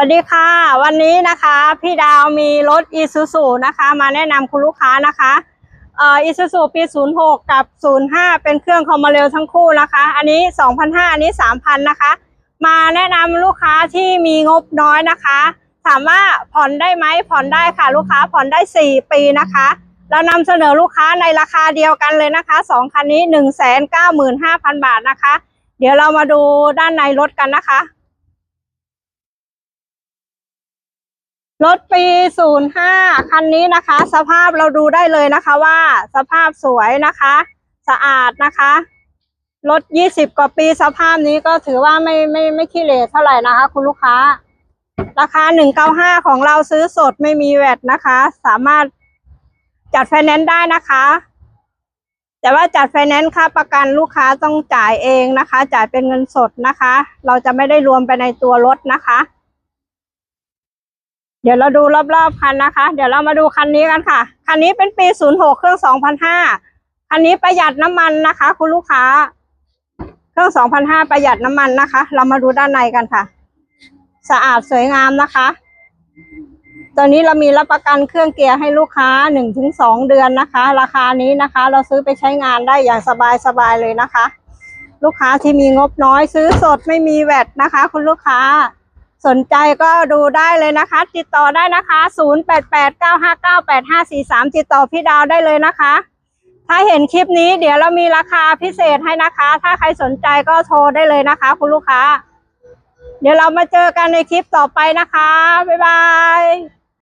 สวัสดีค่ะ วันนี้นะคะพี่ดาวมีรถอีซูซูนะคะ มาแนะนำคุณลูกค้านะคะเอ่ออีซูซูปี 06 กับ 05 เป็นเครื่องคอมมาเรลทั้งคู่นะคะ อันนี้ 2,500 อันนี้ 3,000 นะคะ มาแนะนำลูกค้าที่มีงบน้อยนะคะ ถามว่าผ่อนได้ไหมผ่อนได้ค่ะ ลูกค้าผ่อนได้ 4 ปีนะคะ เรานำเสนอลูกค้าในราคาเดียวกันเลยนะคะสองคันนี้ 195,000 บาทนะคะ เดี๋ยวเรามาดูด้านในรถกันนะคะ รถปี 05 คันนี้นะคะ สภาพเราดูได้เลยนะคะว่า สภาพสวยนะคะ สะอาดนะคะ รถ 20 กว่าปีสภาพนี้ก็ถือว่าไม่ไม่ไม่ขี้เหร่เท่าไหร่นะคะ คุณลูกค้า ราคา 195 ของเราซื้อสดไม่มีแวดนะคะ สามารถจัดไฟแนนซ์ได้นะคะ แต่ว่าจัดไฟแนนซ์ค่าประกันลูกค้าต้องจ่ายเองนะคะ จ่ายเป็นเงินสดนะคะ เราจะไม่ได้รวมไปในตัวรถนะคะ เดี๋ยวเราดูรอบๆคันนะคะ เดี๋ยวเรามาดูคันนี้กันค่ะ คันนี้เป็นปี 06 เครื่อง2,500คันนี้ประหยัดน้ำมันนะคะ คุณลูกค้า เครื่อง2,500ประหยัดน้ำมันนะคะ เรามาดูด้านในกันค่ะ สะอาดสวยงามนะคะ ตอนนี้เรามีรับประกันเครื่องเกียร์ให้ลูกค้า 1-2 เดือนนะคะ ราคานี้นะคะ เราซื้อไปใช้งานได้อย่างสบายๆเลยนะคะ ลูกค้าที่มีงบน้อยซื้อสดไม่มีแวดนะคะ คุณลูกค้า สนใจก็ดูได้เลยนะคะ ติดต่อได้นะคะ 0889598543 ติดต่อพี่ดาวได้เลยนะคะ ถ้าเห็นคลิปนี้เดี๋ยวเรามีราคาพิเศษให้นะคะ ถ้าใครสนใจก็โทรได้เลยนะคะ คุณลูกค้า เดี๋ยวเรามาเจอกันในคลิปต่อไปนะคะ บ๊ายบาย